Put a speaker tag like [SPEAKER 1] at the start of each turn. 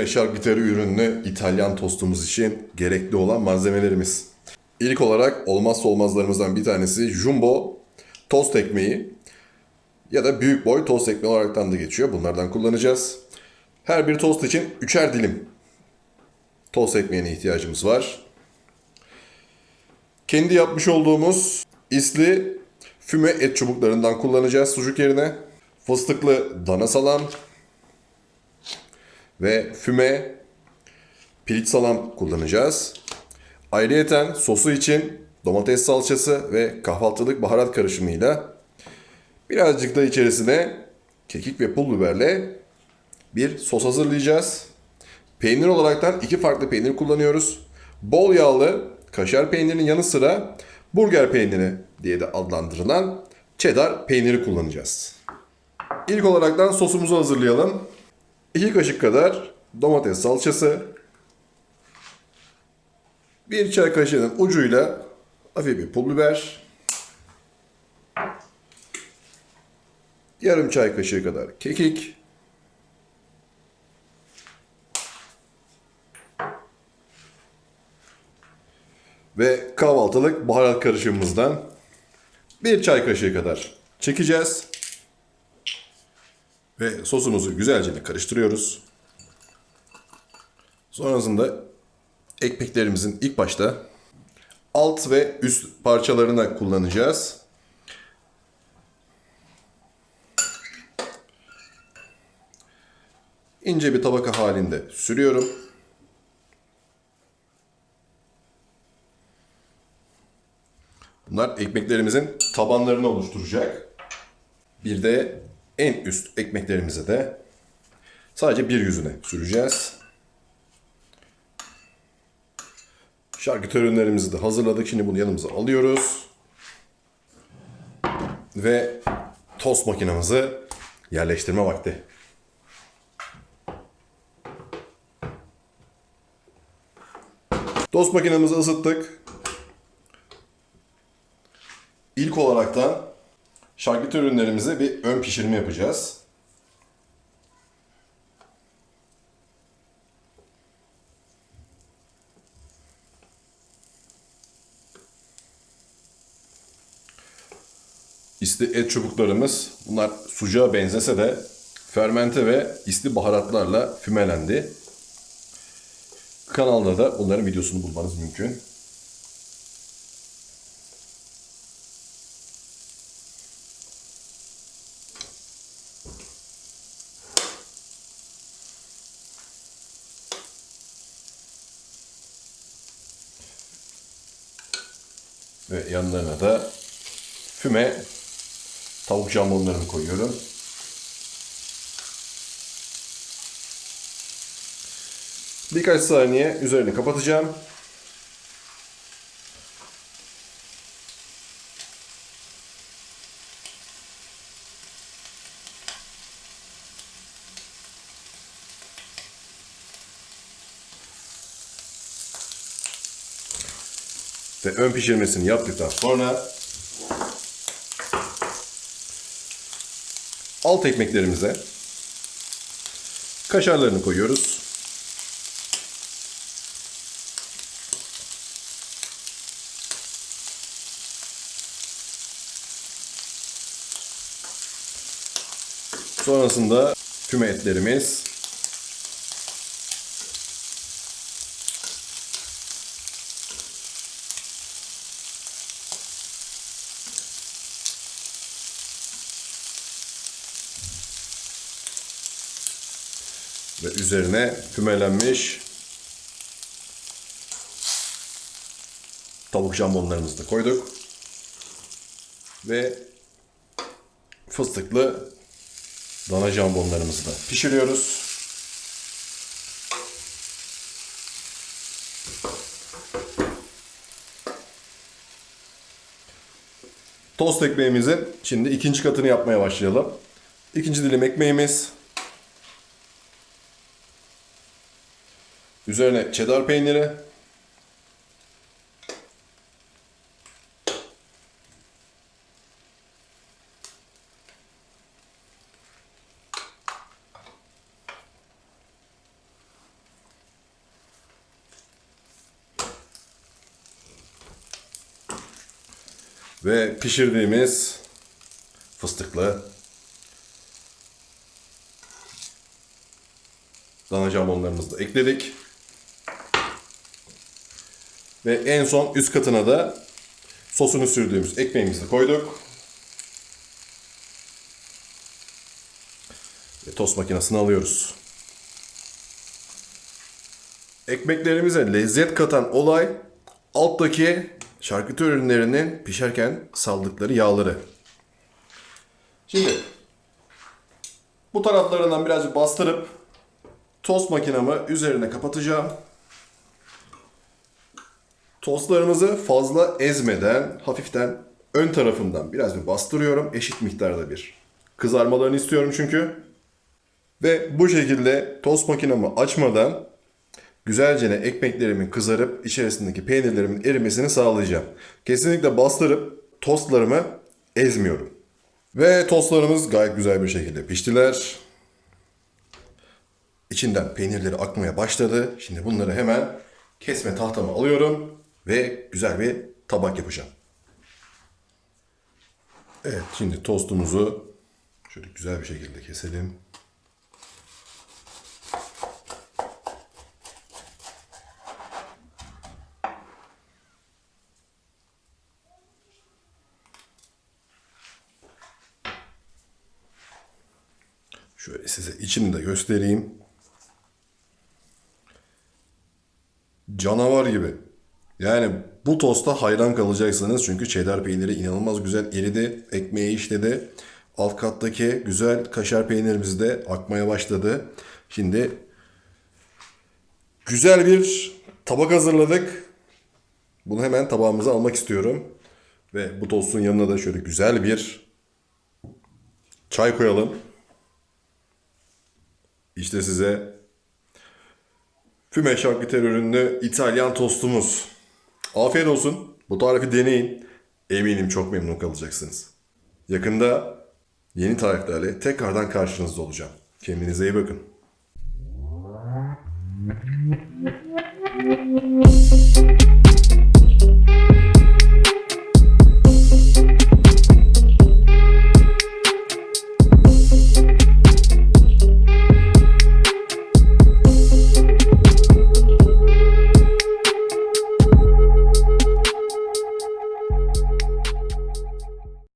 [SPEAKER 1] ve şarküteri ürünlü İtalyan tostumuz için gerekli olan malzemelerimiz. İlk olarak olmazsa olmazlarımızdan bir tanesi jumbo tost ekmeği ya da büyük boy tost ekmeği olaraktan da geçiyor. Bunlardan kullanacağız. Her bir tost için üçer dilim tost ekmeğine ihtiyacımız var. Kendi yapmış olduğumuz isli füme et çubuklarından kullanacağız sucuk yerine. Fıstıklı dana salam ve füme piliç salam kullanacağız. Ayrıyeten sosu için domates salçası ve kahvaltılık baharat karışımıyla birazcık da içerisine kekik ve pul biberle bir sos hazırlayacağız. Peynir olaraktan iki farklı peynir kullanıyoruz. Bol yağlı kaşar peynirinin yanı sıra burger peyniri diye de adlandırılan cheddar peyniri kullanacağız. İlk olaraktan sosumuzu hazırlayalım. 2 kaşık kadar domates salçası, bir çay kaşığının ucuyla hafif bir pul biber, yarım çay kaşığı kadar kekik, ve kahvaltılık baharat karışımımızdan bir çay kaşığı kadar çekeceğiz. Ve sosumuzu güzelce karıştırıyoruz. Sonrasında ekmeklerimizin ilk başta alt ve üst parçalarına kullanacağız. İnce bir tabaka halinde sürüyorum. Bunlar ekmeklerimizin tabanlarını oluşturacak. Bir de en üst ekmeklerimize de sadece bir yüzüne süreceğiz. Şarküteri ürünlerimizi de hazırladık. Şimdi bunu yanımıza alıyoruz. Ve tost makinamızı yerleştirme vakti. Tost makinamızı ısıttık. İlk olarak da şarküteri ürünlerimize bir ön pişirme yapacağız. İsti et çubuklarımız bunlar sucuğa benzese de fermente ve isli baharatlarla fümelendi. Kanalda da onların videosunu bulmanız mümkün. Ve yanlarına da füme tavuk jambonlarını koyuyorum. Birkaç saniye üzerini kapatacağım. Ve ön pişirmesini yaptıktan sonra alt ekmeklerimize kaşarlarını koyuyoruz. Sonrasında füme etlerimiz ve üzerine fümelenmiş tavuk jambonlarımızı da koyduk. Ve fıstıklı dana jambonlarımızı da pişiriyoruz. Tost ekmeğimizin şimdi ikinci katını yapmaya başlayalım. İkinci dilim ekmeğimiz. Üzerine cheddar peyniri. Ve pişirdiğimiz fıstıklı dana jambonlarımızı da ekledik. Ve en son üst katına da sosunu sürdüğümüz ekmeğimizi koyduk. Ve tost makinesine alıyoruz. Ekmeklerimize lezzet katan olay alttaki şarküteri ürünlerinin pişerken saldıkları yağları. Şimdi bu taraflarından birazcık bastırıp tost makinamı üzerine kapatacağım. Tostlarımızı fazla ezmeden hafiften ön tarafından biraz bir bastırıyorum. Eşit miktarda bir kızarmalarını istiyorum çünkü. Ve bu şekilde tost makinamı açmadan güzelce ekmeklerimin kızarıp içerisindeki peynirlerimin erimesini sağlayacağım. Kesinlikle bastırıp tostlarımı ezmiyorum. Ve tostlarımız gayet güzel bir şekilde piştiler. İçinden peynirleri akmaya başladı. Şimdi bunları hemen kesme tahtama alıyorum ve güzel bir tabak yapacağım. Evet şimdi tostumuzu şöyle güzel bir şekilde keselim. Şöyle size içini de göstereyim. Canavar gibi. Yani bu tosta hayran kalacaksınız çünkü cheddar peyniri inanılmaz güzel eridi. Ekmeği işledi. Alt kattaki güzel kaşar peynirimiz de akmaya başladı. Şimdi güzel bir tabak hazırladık. Bunu hemen tabağımıza almak istiyorum. Ve bu tostun yanına da şöyle güzel bir çay koyalım. İşte size füme şarküteri ürünlü İtalyan tostumuz. Afiyet olsun. Bu tarifi deneyin. Eminim çok memnun kalacaksınız. Yakında yeni tariflerle tekrardan karşınızda olacağım. Kendinize iyi bakın.